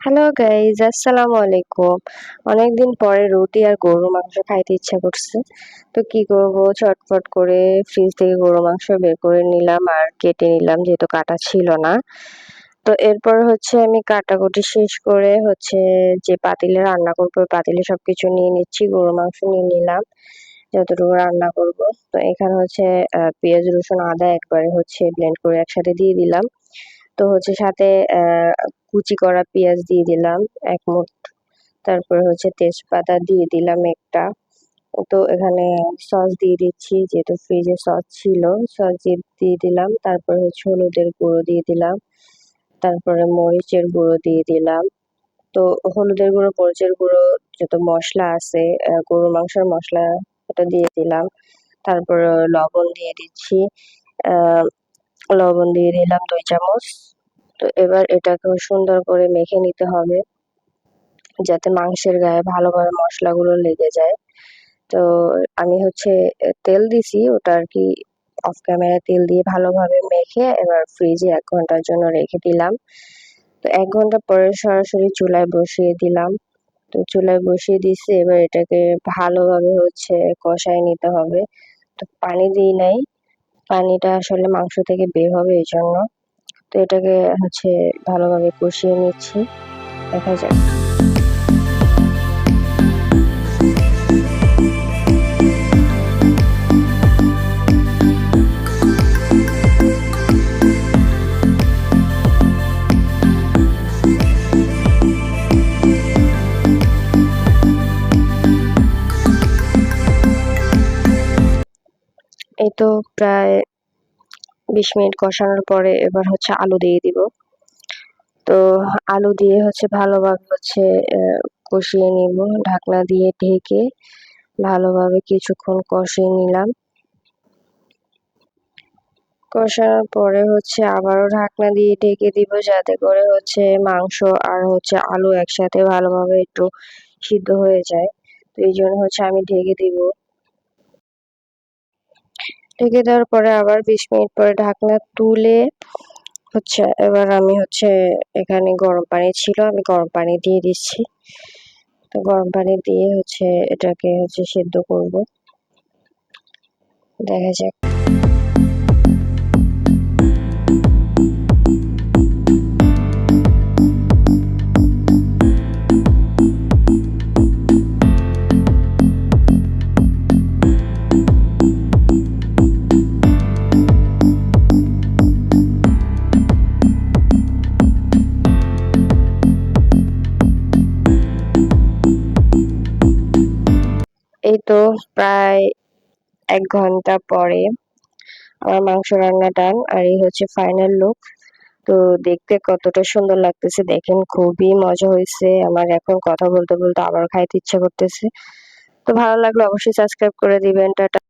Hello guys আসসালামু আলাইকুম অনেকদিন পরে রুটি আর গরুর মাংস খাইতে ইচ্ছা করছে। তো কি করব? চটপট করে ফ্রিজ থেকে গরুর মাংস বের করে নিলাম আর কেটে নিলাম, যেহেতু কাটা ছিল না। তো এরপর হচ্ছে আমি কাটাকুটি শেষ করে হচ্ছে যে পাতিলে রান্না করব পাতিলে সব কিছু নিয়ে নিচ্ছি, গরুর মাংস নিয়ে নিলাম, যতটুকু রান্না করব। তো এখানে হচ্ছে পেঁয়াজ, রসুন, আদা একবারে হচ্ছে ব্লেন্ড করে একসাথে দিয়ে দিলাম। তো হচ্ছে সাথে কুচি করা পেঁয়াজ দিয়ে দিলাম এক মুঠ। তারপরে হচ্ছে তেজপাতা দিয়ে দিলাম একটা। তো এখানে সস দিয়ে দিচ্ছি, যেহেতু ফ্রিজে সস ছিল। সস দিয়ে দিলাম। তারপরে হচ্ছে হলুদের গুঁড়ো দিয়ে দিলাম। তারপরে মরিচের গুঁড়ো দিয়ে দিলাম। তো হলুদের গুঁড়ো, মরিচের গুঁড়ো যত মশলা আছে গরুর মাংসের মশলা ওটা দিয়ে দিলাম। তারপরে লবণ দিয়ে দিচ্ছি। লবণ দিয়ে দিলাম দুই চামচ। তো এবার এটাকে সুন্দর করে মেখে নিতে হবে যাতে মাংসের গায়ে ভালোভাবে মশলাগুলো লেগে যায়। তো আমি হচ্ছে তেল দিছি, ওটা আর কি অফ ক্যামেরা তেল দিয়ে ভালোভাবে মেখে এবার ফ্রিজে এক ঘণ্টার জন্য রেখে দিলাম। তো এক ঘণ্টা পরে সরাসরি চুলায় বসিয়ে দিলাম। তো চুলায় বসিয়ে দিছি, এবার এটাকে ভালোভাবে হচ্ছে কষায় নিতে হবে। তো পানি দিই নাই, পানিটা আসলে মাংস থেকে বের হবে এই জন্য তো এটাকে হচ্ছে ভালোভাবে কষিয়ে নিচ্ছি। দেখা যাক। এই তো প্রায় বিশ মিনিট কষানোর পরে এবার হচ্ছে আলু দিয়ে দিব। তো আলু দিয়ে হচ্ছে ভালোভাবে হচ্ছে কষিয়ে নিব। ঢাকনা দিয়ে ঢেকে ভালোভাবে কিছুক্ষণ কষিয়ে নিলাম। কষানোর পরে হচ্ছে আবারও ঢাকনা দিয়ে ঢেকে দিব যাতে করে হচ্ছে মাংস আর হচ্ছে আলু একসাথে ভালোভাবে একটু সিদ্ধ হয়ে যায়। তো এই জন্য হচ্ছে আমি ঢেকে দিব। ঢেকে দেওয়ার পরে আবার বিশ মিনিট পরে ঢাকনা তুলে হচ্ছে, এবার আমি হচ্ছে এখানে গরম পানি ছিল, আমি গরম পানি দিয়ে দিচ্ছি। তো গরম পানি দিয়ে হচ্ছে এটাকে হচ্ছে সেদ্ধ করব। দেখা যাক এই তো প্রায় এক ঘণ্টা পরে আমার মাংস রান্না ডান আর এই হচ্ছে ফাইনাল লুক তো দেখতে কতটা সুন্দর লাগতেছে, দেখেন খুবই মজা হয়েছে। আমার এখন কথা বলতে বলতে আবার খাইতে ইচ্ছা করতেছে। তো ভালো লাগলে অবশ্যই সাবস্ক্রাইব করে দিবেন, টাটা।